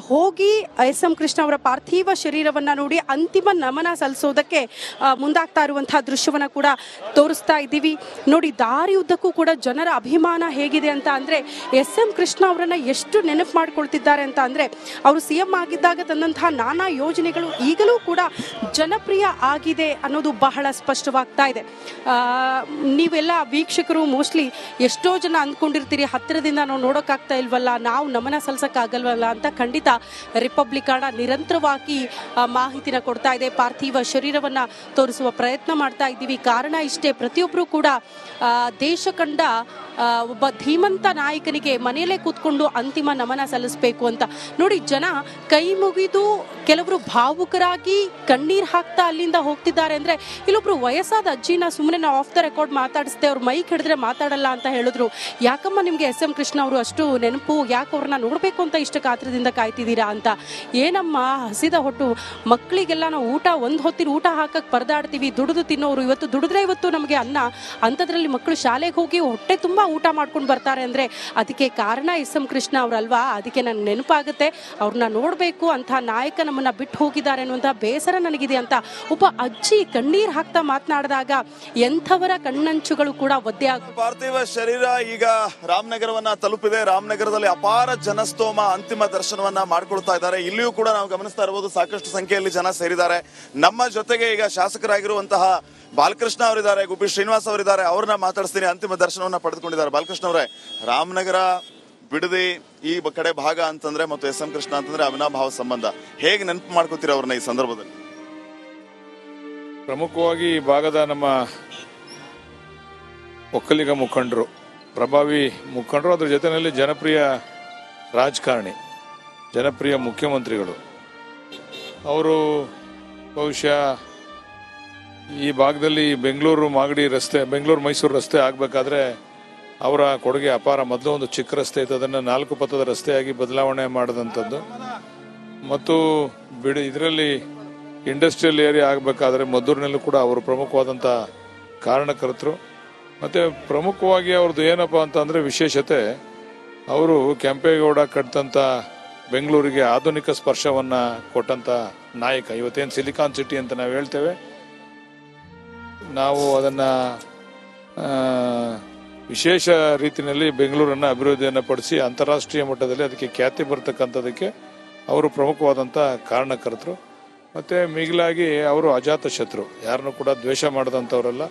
ಹೋಗಿ ಎಸ್ ಎಂ ಕೃಷ್ಣ ಅವರ ಪಾರ್ಥಿವ ಶರೀರವನ್ನು ನೋಡಿ ಅಂತಿಮ ನಮನ ಸಲ್ಲಿಸೋದಕ್ಕೆ ಮುಂದಾಗ್ತಾ ಇರುವಂತಹ ದೃಶ್ಯವನ್ನ ಕೂಡ ತೋರಿಸ್ತಾ ಇದ್ದೀವಿ. ನೋಡಿ, ದಾರಿ ಉದ್ದಕ್ಕೂ ಕೂಡ ಜನರ ಅಭಿಮಾನ ಹೇಗಿದೆ ಅಂತ ಅಂದರೆ ಎಸ್ ಎಂ ಕೃಷ್ಣ ಅವರನ್ನು ಎಷ್ಟು ನೆನಪು ಮಾಡ್ಕೊಳ್ತಿದ್ದಾರೆ ಅಂತ ಅಂದರೆ ಅವರು ಸಿ ಎಂ ಆಗಿದ್ದಾಗ ತಂದಂತಹ ನಾನಾ ಯೋಜನೆಗಳು ಈಗಲೂ ಕೂಡ ಜನಪ್ರಿಯ ಆಗಿದೆ ಅನ್ನೋದು ಬಹಳ ಸ್ಪಷ್ಟವಾಗ್ತಾ ಇದೆ. ನೀವೆಲ್ಲ ವೀಕ್ಷಕರು ಮೋಸ್ಟ್ಲಿ ಎಷ್ಟೋ ಜನ ಅಂದ್ಕೊಂಡಿರ್ತೀರಿ, ಹತ್ತಿರದಿಂದ ನಾವು ನೋಡೋಕ್ಕಾಗ್ತಾ ಇಲ್ವಲ್ಲ, ನಾವು ನಮನ ಸಲ್ಲಿಸೋಕ್ಕಾಗಲ್ವಲ್ಲ ಅಂತ ಖಂಡಿತ ರಿಪಬ್ಲಿಕಾಣ ನಿರಂತರವಾಗಿ ಮಾಹಿತಿನ ಕೊಡ್ತಾ ಇದೆ. ಪಾರ್ಥಿವ ಶರೀರವನ್ನು ತೋರಿಸುವ ಪ್ರಯತ್ನ ಮಾಡ್ತಾ ಇದ್ದೀವಿ. ಕಾರಣ ಇಷ್ಟೇ ಪ್ರತಿಯೊಬ್ಬರೂ ಕೂಡ ದೇಶ ಕಂಡ ಒಬ್ಬ ಧೀಮಂತ ನಾಯಕನಿಗೆ ಮನೆಯಲ್ಲೇ ಕೂತ್ಕೊಂಡು ಅಂತಿಮ ನಮನ ಸಲ್ಲಿಸಬೇಕು ಅಂತ. ನೋಡಿ, ಜನ ಕೈ ಮುಗಿದು ಕೆಲವರು ಭಾವುಕರಾಗಿ ಕಣ್ಣೀರು ಹಾಕ್ತಾ ಅಲ್ಲಿಂದ ಹೋಗ್ತಿದ್ದಾರೆ ಅಂದ್ರೆ ಇಲ್ಲೊಬ್ರು ವಯಸ್ಸಾದ ಅಜ್ಜಿನ ಸುಮ್ಮನೆ ನಾವು ಆಫ್ ದ ರೆಕಾರ್ಡ್ ಮಾತಾಡಿಸ್ದೆ, ಅವ್ರು ಮೈಕ್ ಹಿಡಿದ್ರೆ ಮಾತಾಡಲ್ಲ ಅಂತ ಹೇಳಿದ್ರು. ಯಾಕಮ್ಮ ನಿಮ್ಗೆ ಎಸ್ ಎಂ ಕೃಷ್ಣ ಅವರು ಅಷ್ಟು ನೆನಪು, ಯಾಕೆ ಅವ್ರನ್ನ ನೋಡ್ಬೇಕು ಅಂತ ಇಷ್ಟ ಕಾತ್ರದಿಂದ ಕಾಯ್ತಿದ್ದೀರಾ ಅಂತ. ಏನಮ್ಮ ಹಸಿದ ಹೊಟ್ಟು ಮಕ್ಕಳಿಗೆಲ್ಲ ನಾವು ಊಟ, ಒಂದು ಹೊತ್ತಿನ ಊಟ ಹಾಕಕ್ ಪರದಾಡ್ತೀವಿ, ದುಡಿದು ತಿನ್ನೋರು, ಇವತ್ತು ದುಡಿದ್ರೆ ಇವತ್ತು ನಮಗೆ ಅನ್ನ. ಅಂಥದ್ರಲ್ಲಿ ಮಕ್ಕಳು ಶಾಲೆಗೆ ಹೋಗಿ ಹೊಟ್ಟೆ ತುಂಬ ಊಟ ಮಾಡ್ಕೊಂಡು ಬರ್ತಾರೆ ಅಂದ್ರೆ ಅದಕ್ಕೆ ಕಾರಣ ಎಸ್ ಎಂ ಕೃಷ್ಣ ಅವರಲ್ವಾ? ಅದಕ್ಕೆ ನನಗೆ ನೆನಪಾಗುತ್ತೆ. ಅವ್ರನ್ನ ನೋಡಬೇಕು ಅಂತ ನಾಯಕ ನಮ್ಮನ್ನ ಬಿಟ್ಟು ಹೋಗಿದ್ದಾರೆ ಅನ್ನುವಂಥ ಬೇಸರ ನನಗಿದೆ ಅಂತ ಒಬ್ಬ ಅಜ್ಜಿ ಕಣ್ಣೀರು ಹಾಕ್ತಾ ಮಾತನಾಡಿದಾಗ ಎಂಥವರ ಕಣ್ಣಂಚುಗಳು ಕೂಡ ಒದ್ದೆ ಆಗ ಪಾರ್ಥಿವ ಶರೀರ ಈಗ ರಾಮನಗರವನ್ನ ತಲುಪಿದೆ. ರಾಮನಗರದಲ್ಲಿ ಅಪಾರ ಜನಸ್ತೋಮ ಅಂತಿಮ ದರ್ಶನವನ್ನ ಮಾಡ್ಕೊಳ್ತಾ ಇದ್ದಾರೆ. ಇಲ್ಲಿಯೂ ಕೂಡ ನಾವು ಗಮನಿಸ್ತಾ ಇರಬಹುದು ಸಾಕಷ್ಟು ಸಂಖ್ಯೆಯಲ್ಲಿ ಜನ ಸೇರಿದ್ದಾರೆ. ನಮ್ಮ ಜೊತೆಗೆ ಈಗ ಶಾಸಕರಾಗಿರುವಂತಹ ಬಾಲಕೃಷ್ಣ ಅವರಿದ್ದಾರೆ, ಗುಬ್ಬಿ ಶ್ರೀನಿವಾಸ್ ಅವರಿದ್ದಾರೆ. ಅವ್ರನ್ನ ಮಾತಾಡಿಸ್ತೀನಿ. ಅಂತಿಮ ದರ್ಶನವನ್ನ ಪಡೆದುಕೊಂಡಿದ್ದಾರೆ. ಬಾಲಕೃಷ್ಣ ಅವರೇ, ರಾಮನಗರ ಬಿಡದಿ ಈ ಕಡೆ ಭಾಗ ಅಂತಂದ್ರೆ ಮತ್ತು ಎಸ್ ಎಂ ಕೃಷ್ಣ ಅಂತಂದ್ರೆ ಅವಿನಾಭಾವ ಸಂಬಂಧ. ಹೇಗೆ ನೆನಪು ಮಾಡ್ಕೋತೀರ ಅವ್ರನ್ನ ಈ ಸಂದರ್ಭದಲ್ಲಿ? ಪ್ರಮುಖವಾಗಿ ಈ ಭಾಗದ ನಮ್ಮ ಒಕ್ಕಲಿಗ ಮುಖಂಡರು, ಪ್ರಭಾವಿ ಮುಖಂಡರು, ಅದ್ರ ಜೊತೆಯಲ್ಲಿ ಜನಪ್ರಿಯ ರಾಜಕಾರಣಿ, ಜನಪ್ರಿಯ ಮುಖ್ಯಮಂತ್ರಿಗಳು. ಅವರು ಬಹುಶಃ ಈ ಭಾಗದಲ್ಲಿ ಬೆಂಗಳೂರು ಮಾಗಡಿ ರಸ್ತೆ, ಬೆಂಗಳೂರು ಮೈಸೂರು ರಸ್ತೆ ಆಗಬೇಕಾದ್ರೆ ಅವರ ಕೊಡುಗೆ ಅಪಾರ. ಮೊದಲು ಒಂದು ಚಿಕ್ಕ ರಸ್ತೆ ಇತ್ತು. ಅದನ್ನು ನಾಲ್ಕು ಪಥದ ರಸ್ತೆಯಾಗಿ ಬದಲಾವಣೆ ಮಾಡಿದಂಥದ್ದು. ಮತ್ತು ಬಿಡಿ, ಇದರಲ್ಲಿ ಇಂಡಸ್ಟ್ರಿಯಲ್ ಏರಿಯಾ ಆಗಬೇಕಾದ್ರೆ ಮದ್ದೂರಿನಲ್ಲೂ ಕೂಡ ಅವರು ಪ್ರಮುಖವಾದಂಥ ಕಾರಣಕರ್ತರು. ಮತ್ತು ಪ್ರಮುಖವಾಗಿ ಅವ್ರದ್ದು ಏನಪ್ಪ ಅಂತಂದರೆ ವಿಶೇಷತೆ, ಅವರು ಕೆಂಪೇಗೌಡ ಕಟ್ಟಿದಂಥ ಬೆಂಗಳೂರಿಗೆ ಆಧುನಿಕ ಸ್ಪರ್ಶವನ್ನು ಕೊಟ್ಟಂಥ ನಾಯಕ. ಇವತ್ತೇನು ಸಿಲಿಕಾನ್ ಸಿಟಿ ಅಂತ ನಾವು ಹೇಳ್ತೇವೆ. ನಾವು ಅದನ್ನು ವಿಶೇಷ ರೀತಿಯಲ್ಲಿ ಬೆಂಗಳೂರನ್ನು ಅಭಿವೃದ್ಧಿಯನ್ನು ಪಡಿಸಿ ಅಂತಾರಾಷ್ಟ್ರೀಯ ಮಟ್ಟದಲ್ಲಿ ಅದಕ್ಕೆ ಖ್ಯಾತಿ ಬರ್ತಕ್ಕಂಥದಕ್ಕೆ ಅವರು ಪ್ರಮುಖವಾದಂಥ ಕಾರಣಕರ್ತರು. ಮತ್ತು ಮಿಗಿಲಾಗಿ ಅವರು ಅಜಾತ ಶತ್ರು. ಯಾರನ್ನು ಕೂಡ ದ್ವೇಷ ಮಾಡಿದಂಥವರಲ್ಲ.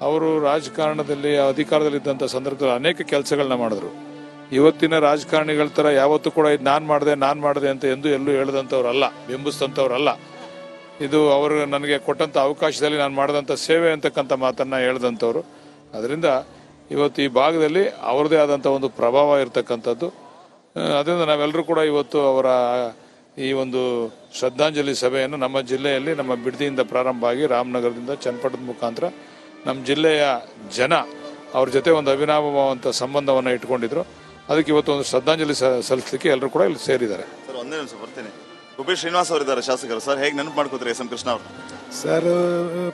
ಅವರು ರಾಜಕಾರಣದಲ್ಲಿ, ಅಧಿಕಾರದಲ್ಲಿದ್ದಂಥ ಸಂದರ್ಭದಲ್ಲಿ ಅನೇಕ ಕೆಲಸಗಳನ್ನ ಮಾಡಿದ್ರು. ಇವತ್ತಿನ ರಾಜಕಾರಣಿಗಳ ಥರ ಯಾವತ್ತೂ ಕೂಡ ಇದು ನಾನು ಮಾಡಿದೆ ನಾನು ಮಾಡಿದೆ ಅಂತ ಎಂದು ಎಲ್ಲೂ ಹೇಳಿದಂಥವ್ರಲ್ಲ, ಬಿಂಬಿಸಿದಂಥವ್ರಲ್ಲ. ಇದು ಅವರು ನನಗೆ ಕೊಟ್ಟಂಥ ಅವಕಾಶದಲ್ಲಿ ನಾನು ಮಾಡಿದಂಥ ಸೇವೆ ಅಂತಕ್ಕಂಥ ಮಾತನ್ನ ಹೇಳಿದಂಥವ್ರು. ಅದರಿಂದ ಇವತ್ತು ಈ ಭಾಗದಲ್ಲಿ ಅವರದೇ ಆದಂಥ ಒಂದು ಪ್ರಭಾವ ಇರತಕ್ಕಂಥದ್ದು. ಅದರಿಂದ ನಾವೆಲ್ಲರೂ ಕೂಡ ಇವತ್ತು ಅವರ ಈ ಒಂದು ಶ್ರದ್ಧಾಂಜಲಿ ಸಭೆಯನ್ನು ನಮ್ಮ ಜಿಲ್ಲೆಯಲ್ಲಿ ನಮ್ಮ ಬಿಡದಿಯಿಂದ ಪ್ರಾರಂಭ ಆಗಿ ರಾಮನಗರದಿಂದ ಚನ್ನಪಟ್ಟಣದ ಮುಖಾಂತರ ನಮ್ಮ ಜಿಲ್ಲೆಯ ಜನ ಅವ್ರ ಜೊತೆ ಒಂದು ಅವಿನಾಭವಂತ ಸಂಬಂಧವನ್ನು ಇಟ್ಕೊಂಡಿದ್ರು ಅದಕ್ಕೆ ಇವತ್ತು ಒಂದು ಶ್ರದ್ಧಾಂಜಲಿ ಸಲ್ಲಿಸಲಿಕ್ಕೆ ಎಲ್ಲರೂ ಕೂಡ ಇಲ್ಲಿ ಸೇರಿದ್ದಾರೆ. ಸರ್ ಒಂದೇ ನಿಮಿಷ ಬರ್ತೀನಿ. ಗುಬ್ಬಿ ಶ್ರೀನಿವಾಸ್ ಅವರಿದ್ದಾರೆ ಶಾಸಕರು. ಸರ್ ಹೇಗೆ ನೆನಪು ಮಾಡ್ಕೋತಾರೆ ಎಸ್ ಎಂ ಕೃಷ್ಣ ಅವರು? ಸರ್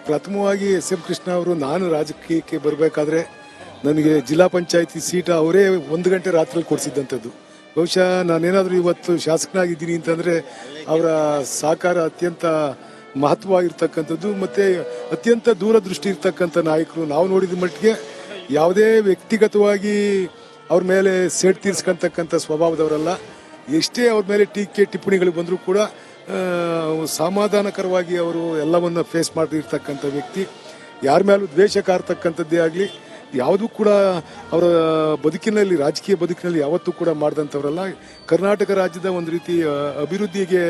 ಪ್ರಥಮವಾಗಿ ಎಸ್ ಎಂ ಕೃಷ್ಣ ಅವರು ನಾನು ರಾಜಕೀಯಕ್ಕೆ ಬರಬೇಕಾದ್ರೆ ನನಗೆ ಜಿಲ್ಲಾ ಪಂಚಾಯತಿ ಸೀಟ ಅವರೇ ಒಂದು ಗಂಟೆ ರಾತ್ರಿ ಕೊಡಿಸಿದ್ದಂಥದ್ದು. ಬಹುಶಃ ನಾನೇನಾದರೂ ಇವತ್ತು ಶಾಸಕನಾಗಿದ್ದೀನಿ ಅಂತಂದರೆ ಅವರ ಸಹಕಾರ ಅತ್ಯಂತ ಮಹತ್ವವಾಗಿರ್ತಕ್ಕಂಥದ್ದು ಮತ್ತು ಅತ್ಯಂತ ದೂರದೃಷ್ಟಿ ಇರ್ತಕ್ಕಂಥ ನಾಯಕರು ನಾವು ನೋಡಿದ ಮಟ್ಟಿಗೆ ಯಾವುದೇ ವ್ಯಕ್ತಿಗತವಾಗಿ ಅವ್ರ ಮೇಲೆ ಸೇಡ್ ತೀರ್ಸ್ಕೊಂತಕ್ಕಂಥ ಸ್ವಭಾವದವರಲ್ಲ. ಎಷ್ಟೇ ಅವ್ರ ಮೇಲೆ ಟೀಕೆ ಟಿಪ್ಪಣಿಗಳು ಬಂದರೂ ಕೂಡ ಸಮಾಧಾನಕರವಾಗಿ ಅವರು ಎಲ್ಲವನ್ನು ಫೇಸ್ ಮಾಡಿರ್ತಕ್ಕಂಥ ವ್ಯಕ್ತಿ. ಯಾರ ಮೇಲೂ ದ್ವೇಷ ಕಾರ್ತಕ್ಕಂಥದ್ದೇ ಆಗಲಿ ಯಾವುದೂ ಕೂಡ ಅವರ ಬದುಕಿನಲ್ಲಿ ರಾಜಕೀಯ ಬದುಕಿನಲ್ಲಿ ಯಾವತ್ತೂ ಕೂಡ ಮಾಡಿದಂಥವರಲ್ಲ. ಕರ್ನಾಟಕ ರಾಜ್ಯದ ಒಂದು ರೀತಿ ಅಭಿವೃದ್ಧಿಗೆ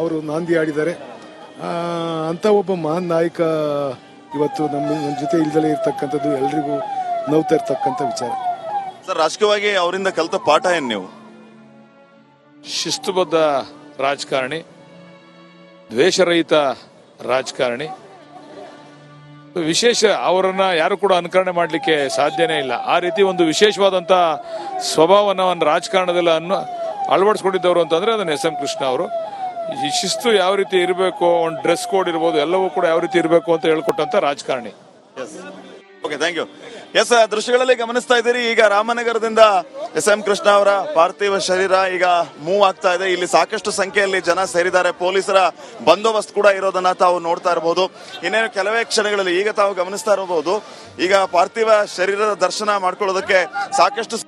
ಅವರು ನಾಂದಿ ಆಡಿದ್ದಾರೆ ಅಂತ ಅಂಥ ಒಬ್ಬ ಮಹಾನ್ ನಾಯಕ ಇವತ್ತು ನಮ್ಮ ನಮ್ಮ ಜೊತೆ ಇಲ್ದಲೇ ಇರ್ತಕ್ಕಂಥದ್ದು ಎಲ್ರಿಗೂ ನೋವ್ತಾ ಇರ್ತಕ್ಕಂಥ ವಿಚಾರ. ಸರ್ ರಾಜಕೀಯವಾಗಿ ಅವರಿಂದ ಕಲಿತ ಪಾಠ ಏನು ನೀವು? ಶಿಸ್ತುಬದ್ಧ ರಾಜಕಾರಣಿ ದ್ವೇಷರಹಿತ ರಾಜಕಾರಣಿ ವಿಶೇಷ ಅವರನ್ನ ಯಾರು ಕೂಡ ಅನುಕರಣೆ ಮಾಡಲಿಕ್ಕೆ ಸಾಧ್ಯನೇ ಇಲ್ಲ. ಆ ರೀತಿ ಒಂದು ವಿಶೇಷವಾದಂಥ ಸ್ವಭಾವನ ಒಂದು ರಾಜಕಾರಣದಲ್ಲಿ ಅನ್ನು ಅಳವಡಿಸ್ಕೊಂಡಿದ್ದವರು ಅಂತಂದ್ರೆ ಅದನ್ನ ಎಸ್ ಎಂ ಕೃಷ್ಣ ಅವರು. ಈ ಶಿಸ್ತು ಯಾವ ರೀತಿ ಇರಬೇಕು, ಒಂದು ಡ್ರೆಸ್ ಕೋಡ್ ಇರ್ಬೋದು, ಎಲ್ಲವೂ ಕೂಡ ಯಾವ ರೀತಿ ಇರಬೇಕು ಅಂತ ಹೇಳ್ಕೊಟ್ಟಂತ ರಾಜಕಾರಣಿ. ಓಕೆ ಥ್ಯಾಂಕ್ ಯು ಎಸ್ ದೃಶ್ಯಗಳಲ್ಲಿ ಗಮನಿಸ್ತಾ ಇದ್ದೀರಿ. ಈಗ ರಾಮನಗರದಿಂದ ಎಸ್, ಎಂ ಕೃಷ್ಣ ಅವರ ಪಾರ್ಥಿವ ಶರೀರ ಈಗ ಮೂವ್ ಆಗ್ತಾ ಇದೆ. ಇಲ್ಲಿ ಸಾಕಷ್ಟು ಸಂಖ್ಯೆಯಲ್ಲಿ ಜನ ಸೇರಿದ್ದಾರೆ. ಪೊಲೀಸರ ಬಂದೋಬಸ್ತ್ ಕೂಡ ಇರೋದನ್ನ ತಾವು ನೋಡ್ತಾ ಇರಬಹುದು ಇನ್ನೇನು ಕೆಲವೇ ಕ್ಷಣಗಳಲ್ಲಿ ಈಗ ತಾವು ಗಮನಿಸ್ತಾ ಇರಬಹುದು ಈಗ ಪಾರ್ಥಿವ ಶರೀರದ ದರ್ಶನ ಮಾಡ್ಕೊಳ್ಳೋದಕ್ಕೆ ಸಾಕಷ್ಟು